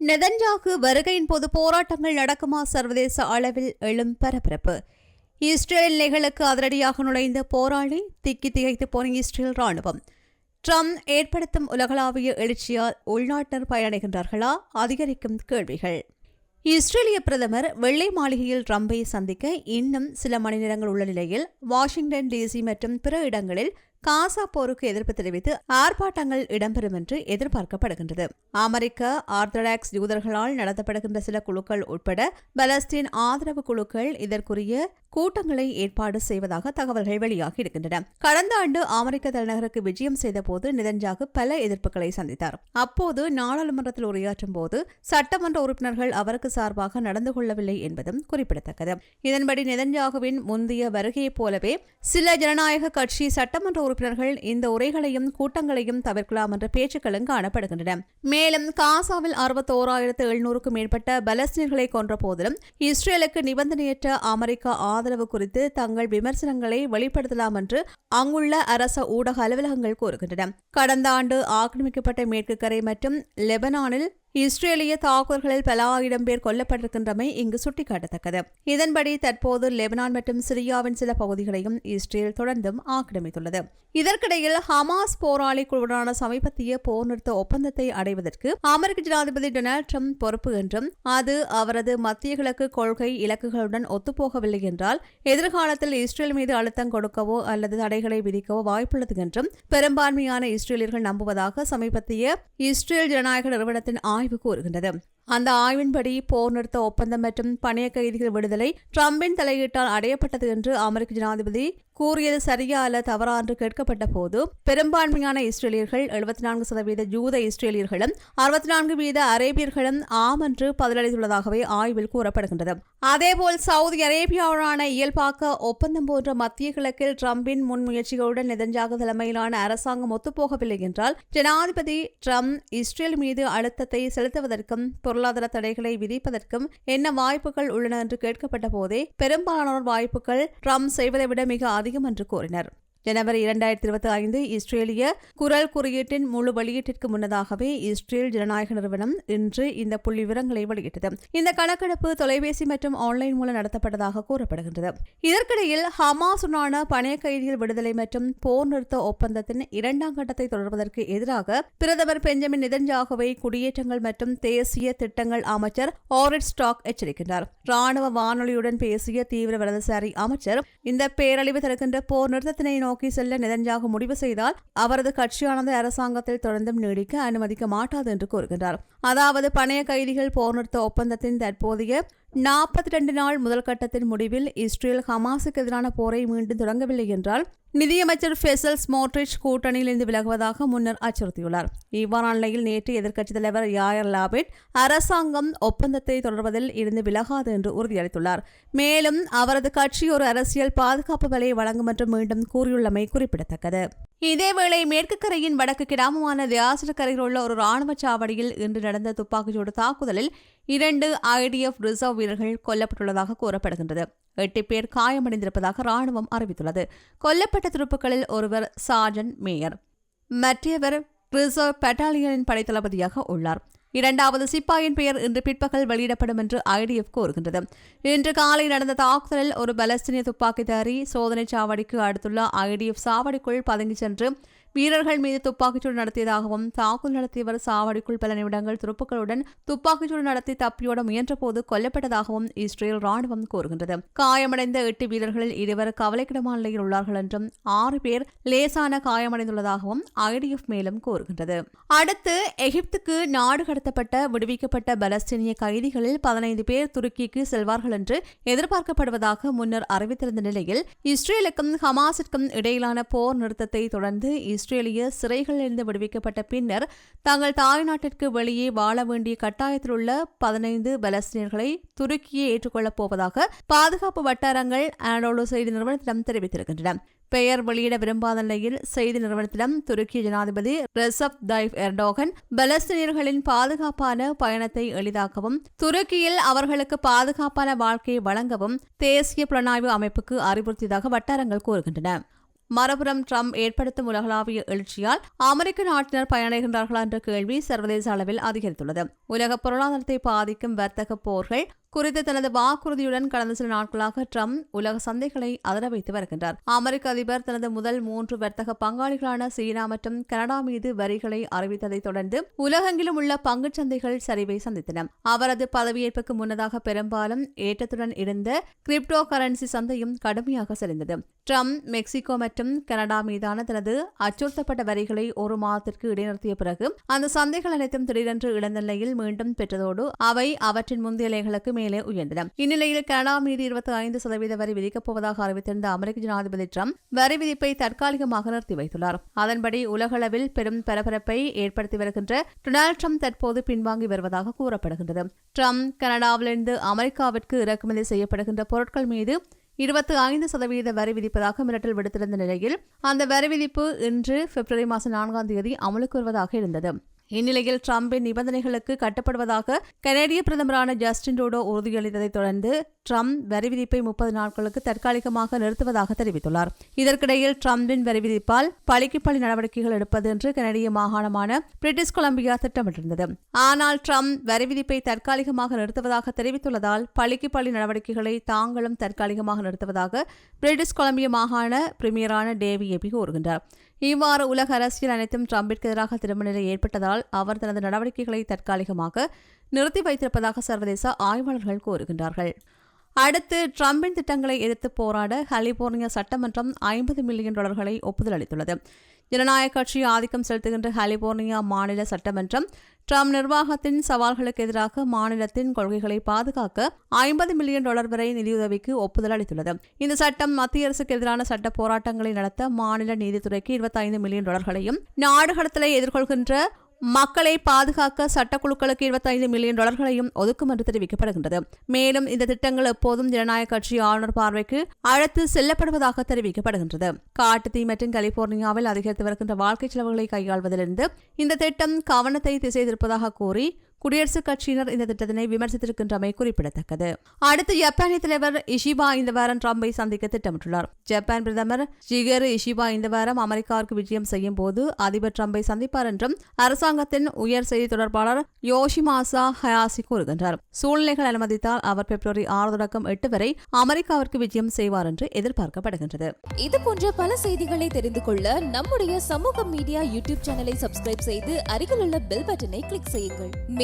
Netanyahu வருகையின் போது போராட்டங்கள் நடக்குமா சர்வதேச அளவில் எழும் பரபரப்பு. இஸ்ரேல் நிலைகளுக்கு அதிரடியாக நுழைந்த போராளி திக்கி திகைத்து போன இஸ்ரேல் ராணுவம் ட்ரம்ப் ஏற்படுத்தும் உலகளாவிய எழுச்சியால் உள்நாட்டினர் பயனடைகின்றார்களா? அதிகரிக்கும் கேள்விகள். இஸ்ரேலிய பிரதமர் வெள்ளை மாளிகையில் ட்ரம்பை சந்திக்க இன்னும் சில மணி நேரங்கள் உள்ள நிலையில் வாஷிங்டன் டிசி மற்றும் பிற இடங்களில் காசா போருக்கு எதிர்ப்பு தெரிவித்து ஆர்ப்பாட்டங்கள் இடம்பெறும் என்று எதிர்பார்க்கப்படுகின்றது. அமெரிக்க ஆர்த்தடாக்ஸ் யூதர்களால் நடத்தப்படுகின்ற சில குழுக்கள் உட்பட பலஸ்தீன் ஆதரவு குழுக்கள் இதற்குரிய கூட்டங்களை ஏற்பாடு செய்வதாக தகவல்கள் வெளியாகி இருக்கின்றன கடந்த ஆண்டு அமெரிக்க தலைநகருக்கு விஜயம் செய்தபோது நிதன்ஜாகு பல எதிர்ப்புகளை சந்தித்தார். அப்போது நாடாளுமன்றத்தில் உரையாற்றும் போது சட்டமன்ற உறுப்பினர்கள் அவருக்கு சார்பாக நடந்து கொள்ளவில்லை என்பதும் குறிப்பிடத்தக்கது. இதன்படி நிதன்ஜாகுவின் முந்தைய வருகையைப் போலவே சில ஜனநாயக கட்சி சட்டமன்ற உறுப்பினர்கள் இந்த உரைகளையும் கூட்டங்களையும் தவிர்க்கலாம் என்ற பேச்சுக்களும் காணப்படுகின்றன. மேலும் காசாவில் அறுபத்தோராயிரத்து எழுநூறுக்கும் மேற்பட்ட பலஸ்தீன்களை கொன்ற போதிலும் இஸ்ரேலுக்கு நிபந்தனையற்ற அமெரிக்கா ஆதரவு குறித்து தங்கள் விமர்சனங்களை வெளிப்படுத்தலாம் என்று அங்குள்ள அரச ஊடக அலுவலகங்கள் கூறுகின்றன. கடந்த ஆண்டு ஆக்கிரமிக்கப்பட்ட மேற்கு கரை மற்றும் லெபனானில் இஸ்ரேலிய தாக்குதல்களில் பல ஆயிரம் பேர் கொல்லப்பட்டிருக்கின்றமை இங்கு சுட்டிக்காட்டத்தக்கது. இதன்படி தற்போது லெபனான் மற்றும் சிரியாவின் சில பகுதிகளையும் இஸ்ரேல் தொடர்ந்தும் ஆக்கிரமித்துள்ளது. இதற்கிடையில் ஹமாஸ் போராளி குழுவுடனான சமீபத்திய போர் நிறுத்த ஒப்பந்தத்தை அடைவதற்கு அமெரிக்க ஜனாதிபதி டொனால்டு ட்ரம்ப் பொறுப்பு என்றும் அது அவரது மத்திய கிழக்கு கொள்கை இலக்குகளுடன் ஒத்துப்போகவில்லை என்றால் எதிர்காலத்தில் இஸ்ரேல் மீது அழுத்தம் கொடுக்கவோ அல்லது தடைகளை விதிக்கவோ வாய்ப்புள்ளது என்றும் பெரும்பான்மையான இஸ்ரேலியர்கள் நம்புவதாக சமீபத்திய இஸ்ரேல் ஜனநாயக நிறுவனத்தின் ஆய்வு கூறுகின்றது. அந்த ஆய்வின்படி போர் நிறுத்த ஒப்பந்தம் மற்றும் பணைய கைதிகள் விடுதலை ட்ரம்பின் தலையீட்டால் அடையப்பட்டது என்று அமெரிக்க ஜனாதிபதி கூறியது சரியா அல்ல தவறா என்று கேட்கப்பட்ட போது பெரும்பான்மையான இஸ்ரேலியர்கள் எழுபத்தி நான்கு சதவீத ஜூத இஸ்ரேலியர்களும் அறுபத்தி நான்கு வீத அரேபியர்களும் ஆம் என்று பதிலளித்துள்ளதாகவே ஆய்வில் கூறப்படுகின்றது. அதேபோல் சவுதி அரேபியாவுடனான இயல்பாக்க ஒப்பந்தம் போன்ற மத்திய கிழக்கில் ட்ரம்பின் முன்முயற்சிகளுடன் நெதஞ்சாக தலைமையிலான அரசாங்கம் ஒத்துப்போகவில்லை என்றால் ஜனாதிபதி ட்ரம்ப் இஸ்ரேல் மீது அழுத்தத்தை செலுத்துவதற்கும் பொருளாதார தடைகளை விதிப்பதற்கும் என்ன வாய்ப்புகள் உள்ளன என்று கேட்கப்பட்ட போதே பெரும்பாலானோர் வாய்ப்புகள் ட்ரம்ப் செய்வதை விட மிக அதிகம் என்று கூறினர். ஜனவரி இரண்டாயிரத்தி இருபத்தி ஐந்து இஸ்ரேலிய குரல் குறியீட்டின் முழு வெளியீட்டிற்கு முன்னதாகவே இஸ்ரேல் ஜனநாயக நிறுவனம் இன்று இந்த புள்ளி விவரங்களை வெளியிட்டது. இந்த கணக்கெடுப்பு தொலைபேசி மற்றும் ஆன்லைன் மூலம் நடத்தப்பட்டதாக கூறப்படுகின்றது. இதற்கிடையில் ஹமாசுடனான பணைய கைதிகள் விடுதலை மற்றும் போர் நிறுத்த ஒப்பந்தத்தின் இரண்டாம் கட்டத்தை தொடர்வதற்கு எதிராக பிரதமர் பெஞ்சமின் நிதன்ஜாகவை குடியேற்றங்கள் மற்றும் தேசிய திட்டங்கள் அமைச்சர் ஆரிட் ஸ்டாக் எச்சரிக்கின்றார். ராணுவ வானொலியுடன் பேசிய தீவிர வலதுசாரி அமைச்சர் இந்த பேரழிவு தருகின்ற போர் நிறுத்தத்தினை நோக்கி செல்ல நெதன்யாகு முடிவு செய்தால் அவரது கட்சியானது அரசாங்கத்தில் தொடர்ந்தும் நீடிக்க அனுமதிக்க மாட்டாது என்று கூறுகின்றார். அதாவது பணைய கைதிகள் போர் நிறுத்த ஒப்பந்தத்தின் தற்போதைய நாற்பத்தி ரெண்டு நாள் முதல் கட்டத்தின் முடிவில் இஸ்ரேல் ஹமாஸுக்கு எதிரான போரை மீண்டும் தொடங்கவில்லை என்றால் நிதியமைச்சர் ஃபெசல் ஸ்மோட்ரிச் கூட்டணியிலிருந்து விலகுவதாக முன்னர் அச்சுறுத்தியுள்ளார். இவ்வாறான நிலையில் நேற்று எதிர்க்கட்சித் தலைவர் யாயர் லாபிட் அரசாங்கம் ஒப்பந்தத்தை தொடர்வதில் இருந்து விலகாது என்று உறுதியளித்துள்ளார். மேலும் அவரது கட்சி ஒரு அரசியல் பாதுகாப்பு விலையை வழங்கும் என்று மீண்டும் கூறியுள்ளமை குறிப்பிடத்தக்கது. இதேவேளை மேற்கு கரையின் வடக்கு கிராமமான தியாசர கரையில் உள்ள ஒரு ராணுவ சாவடியில் இன்று நடந்த துப்பாக்கிச்சூடு தாக்குதலில் இரண்டு ஐடிஎஃப் ரிசர்வ் வீரர்கள் கொல்லப்பட்டுள்ளதாக கூறப்படுகின்றது. எட்டு பேர் காயமடைந்திருப்பதாக ராணுவம் அறிவித்துள்ளது. கொல்லப்பட்ட துருப்புகளில் ஒருவர் சார்ஜன் மேயர். மற்றவர் ரிசர்வ் பெட்டாலியனின் படைத்தளபதியாக உள்ளார். இரண்டாவது சிப்பாயின் பெயர் இன்று பிற்பகல் வெளியிடப்படும் என்று ஐடிஎஃப் கூறுகின்றது. இன்று காலை நடந்த தாக்குதலில் ஒரு பலஸ்தீனிய துப்பாக்கிதாரி சோதனை சாவடிக்கு அடுத்துள்ள ஐடிஎஃப் சாவடிக்குள் பதுங்கிச் சென்று வீரர்கள் மீது துப்பாக்கிச்சூடு நடத்தியதாகவும் தாக்குதல் நடத்தியவர் சாவடிக்குள் பல நிமிடங்கள் துருப்புக்களுடன் துப்பாக்கிச்சூடு நடத்தி தப்பியோட முயன்றபோது கொல்லப்பட்டதாகவும் இஸ்ரேல் ராணுவம் கூறுகின்றது. காயமடைந்த எட்டு வீரர்களில் இருவர் கவலைக்கிடமான நிலையில் உள்ளார்கள் என்றும் ஆறு பேர் லேசான காயமடைந்துள்ளதாகவும் ஐடிஎஃப் மேலும் கூறுகின்றது. அடுத்து எகிப்துக்கு நாடு கடத்தப்பட்ட விடுவிக்கப்பட்ட பலஸ்தீனிய கைதிகளில் பதினைந்து பேர் துருக்கிக்கு செல்வார்கள் என்று எதிர்பார்க்கப்படுவதாக முன்னர் அறிவித்திருந்த நிலையில் இஸ்ரேலுக்கும் ஹமாஸிற்கும் இடையிலான போர் நிறுத்தத்தை தொடர்ந்து இஸ்ரேலிய சிறைகளிலிருந்து விடுவிக்கப்பட்ட பின்னர் தங்கள் தாய்நாட்டிற்கு வெளியே வாழ வேண்டிய கட்டாயத்தில் உள்ள பதினைந்து பலஸ்தீனர்களை துருக்கியை ஏற்றுக்கொள்ளப் போவதாக பாதுகாப்பு வட்டாரங்கள் ஆனோலோ செய்தி நிறுவனத்திடம் தெரிவித்திருக்கின்றன. பெயர் வெளியிட விரும்பாத நிலையில் செய்தி நிறுவனத்திடம் துருக்கிய ஜனாதிபதி ரெசப் தைப் எர்டோகன் பலஸ்தீனியர்களின் பாதுகாப்பான பயணத்தை எளிதாக்கவும் துருக்கியில் அவர்களுக்கு பாதுகாப்பான வாழ்க்கையை வழங்கவும் தேசிய புலனாய்வு அமைப்புக்கு அறிவுறுத்தியதாக வட்டாரங்கள் கூறுகின்றன. மறுபுறம் ட்ரம்ப் ஏற்படுத்தும் உலகளாவிய எழுச்சியால் அமெரிக்க நாட்டினர் பயனடைகின்றார்களா என்ற கேள்வி சர்வதேச அளவில் அதிகரித்துள்ளது. உலக பொருளாதாரத்தை பாதிக்கும் வர்த்தக போர்கள் குறித்து தனது வாக்குறுதியுடன் கடந்த சில நாட்களாக ட்ரம்ப் உலக சந்தைகளை அதர வைத்து வருகின்றார். அமெரிக்க அதிபர் தனது முதல் மூன்று வர்த்தக பங்காளிகளான சீனா மற்றும் கனடா மீது வரிகளை அறிவித்ததைத் தொடர்ந்து உலகெங்கிலும் உள்ள பங்குச் சந்தைகள் சரிவை சந்தித்தன. அவரது பதவியேற்புக்கு முன்னதாக பெரும்பாலும் ஏற்றத்துடன் இருந்த கிரிப்டோ கரன்சி சந்தையும் கடுமையாக சரிந்தது ட்ரம்ப் மெக்சிகோ மற்றும் கனடா மீதான தனது அச்சுறுத்தப்பட்ட வரிகளை ஒரு மாதத்திற்கு இடைநிறுத்திய பிறகு அந்த சந்தைகள் அனைத்தும் திடீரென்று இழந்த நிலையில் மீண்டும் பெற்றதோடு அவை அவற்றின் முந்தைய நிலைகளுக்கு மேலே உயர்ந்தன இந்நிலையில் கனடா மீது இருபத்தி ஐந்து சதவீத வரி விதிக்கப் போவதாக அறிவித்திருந்த அமெரிக்க ஜனாதிபதி ட்ரம்ப் வரி விதிப்பை தற்காலிகமாக நிறுத்தி வைத்துள்ளார். அதன்படி உலகளவில் பெரும் பரபரப்பை ஏற்படுத்தி வருகின்ற டொனால்டு ட்ரம்ப் தற்போது பின்வாங்கி வருவதாக கூறப்படுகின்றது. ட்ரம்ப் கனடாவிலிருந்து அமெரிக்காவிற்கு இறக்குமதி செய்யப்படுகின்ற பொருட்கள் மீது இருபத்தி ஐந்து சதவீத வரி விதிப்பதாக மிரட்டல் விடுத்திருந்த நிலையில் அந்த வரி விதிப்பு இன்று பிப்ரவரி மாதம் நான்காம் தேதி அமலுக்கு வருவதாக இருந்தது. இந்நிலையில் டிரம்பின் நிபந்தனைகளுக்கு கட்டுப்படுவதாக கனேடிய பிரதமரான ஜஸ்டின் ட்ரூடோ உறுதியளித்ததைத் தொடர்ந்து டிரம்ப் வரி விதிப்பை முப்பது நாட்களுக்கு தற்காலிகமாக நிறுத்துவதாக தெரிவித்துள்ளார். இதற்கிடையில் டிரம்பின் வரி விதிப்பால் பழிக்கு பழி நடவடிக்கைகள் எடுப்பது என்று கனடிய மாகாணமான பிரிட்டிஷ் கொலம்பியா திட்டமிட்டிருந்தது. ஆனால் ட்ரம்ப் வரி விதிப்பை தற்காலிகமாக நிறுத்துவதாக தெரிவித்துள்ளதால் பழிக்கு பழி நடவடிக்கைகளை தாங்களும் தற்காலிகமாக நிறுத்துவதாக பிரிட்டிஷ் கொலம்பிய மாகாண பிரிமியரான டேவி எபி கூறுகின்றார். இவ்வாறு உலக அரசியல் அனைத்தும் ட்ரம்பிற்கு எதிராக திரும்ப நிலை ஏற்பட்டதால் அவர் தனது நடவடிக்கைகளை தற்காலிகமாக நிறுத்தி வைத்திருப்பதாக சர்வதேச ஆய்வாளர்கள் கூறுகின்றார்கள். அடுத்து ட்ரம்பின் திட்டங்களை எதிர்த்து போராட கலிபோர்னியா சட்டமன்றம் ஐம்பது மில்லியன் டாலர்களை ஒப்புதல் அளித்துள்ளது. ஜனநாயக கட்சி ஆதிக்கம் செலுத்துகின்ற கலிபோர்னியா மாநில சட்டமன்றம் ட்ரம்ப் நிர்வாகத்தின் சவால்களுக்கு எதிராக மாநிலத்தின் கொள்கைகளை பாதுகாக்க ஐம்பது மில்லியன் டாலர் வரை நிதியுதவிக்கு ஒப்புதல் அளித்துள்ளது. இந்த சட்டம் மத்திய அரசுக்கு எதிரான சட்ட போராட்டங்களை நடத்த மாநில நீதித்துறைக்கு இருபத்தைந்து மில்லியன் டாலர்களையும் நாடு கடத்தலை எதிர்கொள்கின்ற மக்களை பாதுகாக்க சட்டக்குழுக்களுக்கு இருபத்தைந்து மில்லியன் டாலர்களையும் ஒதுக்கும் என்று தெரிவிக்கப்படுகின்றது. மேலும் இந்த திட்டங்கள் எப்போதும் ஜனநாயக கட்சி ஆளுநர் பார்வைக்கு அழைத்து செல்லப்படுவதாக தெரிவிக்கப்படுகின்றது. காட்டுத்தீ மற்றும் கலிபோர்னியாவில் அதிகரித்து வருகின்ற வாழ்க்கை செலவுகளை கையாள்வதிலிருந்து இந்த திட்டம் கவனத்தை திசை திருப்பதாக கூறி குடியரசுக் கட்சியினர் இந்த திட்டத்தினை விமர்சித்திருக்கின்றமை குறிப்பிடத்தக்கது. அடுத்து ஜப்பானிய தலைவர் இஷிபா இந்த வாரம் ட்ரம்பை சந்திக்க திட்டமிட்டுள்ளார். ஜப்பான் பிரதமர் ஜிகரு இஷிபா இந்த வாரம் அமெரிக்காவிற்கு விஜயம் செய்யும் போது அதிபர் ட்ரம்பை சந்திப்பார் என்றும் அரசாங்கத்தின் உயர் செய்தி தொடர்பாளர் யோஷிமாசா ஹயாசி கூறுகின்றார். சூழ்நிலைகள் அனுமதித்தால் அவர் பிப்ரவரி ஆறு தொடக்கம் எட்டு வரை அமெரிக்காவிற்கு விஜயம் செய்வார் என்று எதிர்பார்க்கப்படுகின்றது. இது போன்ற பல செய்திகளை தெரிந்து கொள்ள நம்முடைய சமூக மீடியா யூடியூப் சேனலை சப்ஸ்கிரைப் செய்து அருகில் உள்ள பெல் பட்டனை கிளிக் செய்யுங்கள்.